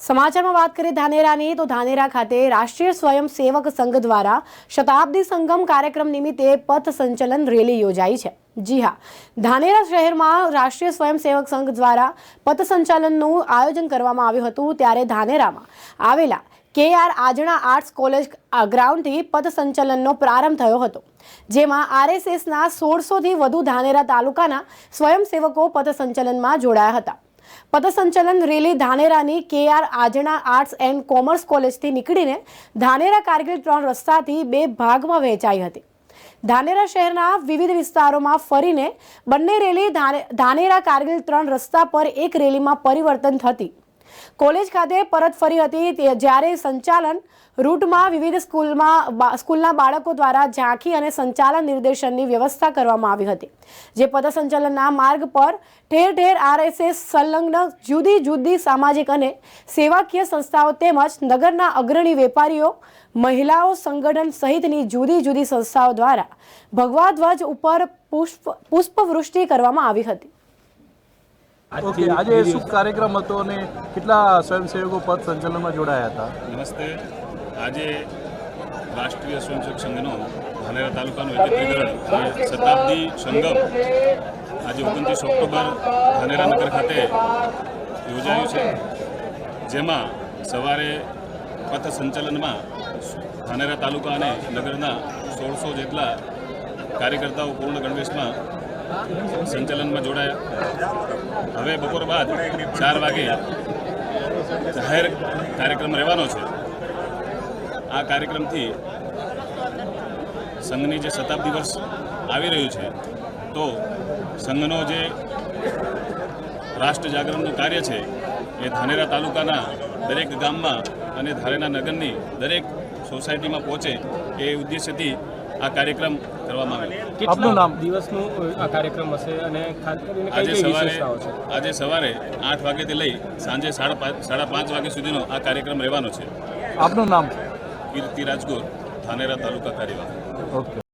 સમાચારમાં વાત કરીએ ધાનેરાની, તો ધાનેરા ખાતે રાષ્ટ્રીય સ્વયંસેવક સંઘ દ્વારા શતાબ્દી સંગમ કાર્યક્રમ નિમિત્તે પથ સંચલન રેલી યોજાઈ છે. જી હા, ધાનેરા શહેરમાં રાષ્ટ્રીય સ્વયંસેવક સંઘ દ્વારા પથ સંચાલનનું આયોજન કરવામાં આવ્યું હતું ત્યારે ધાનેરામાં આવેલા K R Anjana arts college ગ્રાઉન્ડથી પથ સંચલનનો પ્રારંભ થયો હતો, જેમાં આરએસએસના સોળસોથી વધુ ધાનેરા તાલુકાના સ્વયંસેવકો પથ સંચલનમાં જોડાયા હતા. પથસંચલન rally ધાનેરાની K R Anjana arts and commerce કોલેજથી નીકળીને ધાનેરા કારગિલ ત્રણ રસ્તાથી બે ભાગમાં વહેંચાઈ હતી. ધાનેરા શહેરના વિવિધ વિસ્તારોમાં ફરીને બંને રેલી ધાનેરા કારગિલ ત્રણ રસ્તા પર એક રેલીમાં પરિવર્તન થતી કોલેજ ખાતે પરત ફરી હતી જ્યારે સંચાલન રૂટમાં વિવિધ સ્કૂલમાં સ્કૂલના બાળકો દ્વારા ઝાંખી અને સંચાલન નિર્દેશનની વ્યવસ્થા કરવામાં આવી હતી, જે પથસંચલનના માર્ગ પર ઠેર ઠેર આરએસએસ સંલગ્ન જુદી જુદી સામાજિક અને સેવાકીય સંસ્થાઓ તેમજ નગરના અગ્રણી વેપારીઓ, મહિલાઓ સંગઠન સહિતની જુદી જુદી સંસ્થાઓ દ્વારા ભગવા ધ્વજ ઉપર પુષ્પ, પુષ્પવૃષ્ટિ કરવામાં આવી હતી. ઓકે આજે શું કાર્યક્રમ હતો અને કેટલા સ્વયંસેવકો પદ સંચાલનમાં જોડાયા હતા? નમસ્તે. આજે રાષ્ટ્રીય સ્વયંસેવક સંઘનો ધાનેરા તાલુકાનું એકત્રીકરણ શતાબ્દી સંગમ આજે ઓગણત્રીસ ઓક્ટોબર ધાનેરા નગર ખાતે યોજાયું છે. જેમાં સવારે પથ સંચાલનમાં ધાનેરા તાલુકા અને નગરના સોળસો જેટલા કાર્યકર્તાઓ પૂર્ણ ગણવેશમાં સંચાલનમાં જોડાયા. હવે બપોર બાદ ચાર વાગે જાહેર કાર્યક્રમ રહેવાનો છે. આ કાર્યક્રમથી સંઘની જે શતાબ્દી વર્ષ આવી રહ્યું છે, તો સંઘનો જે રાષ્ટ્ર જાગરણનું કાર્ય છે, એ ધાનેરા તાલુકાના દરેક ગામમાં અને ધારેના નગરની દરેક સોસાયટીમાં પહોંચે એ ઉદ્દેશ્યથી આ કાર્યક્રમ કરવામાં આવ્યો. આપનું નામ? દિવસનું આ કાર્યક્રમ હશે અને ખાસ કરીને આજે સવારે આજે સવારે આઠ વાગ્યાથી લઈ સાંજે સાડા પાંચ સાડા પાંચ વાગ્યા સુધીનો આ કાર્યક્રમ રહેવાનો છે. આપનું નામ? કીર્તિ રાજગોર ધાનેરા તાલુકા કાર્યવાહ ઓકે.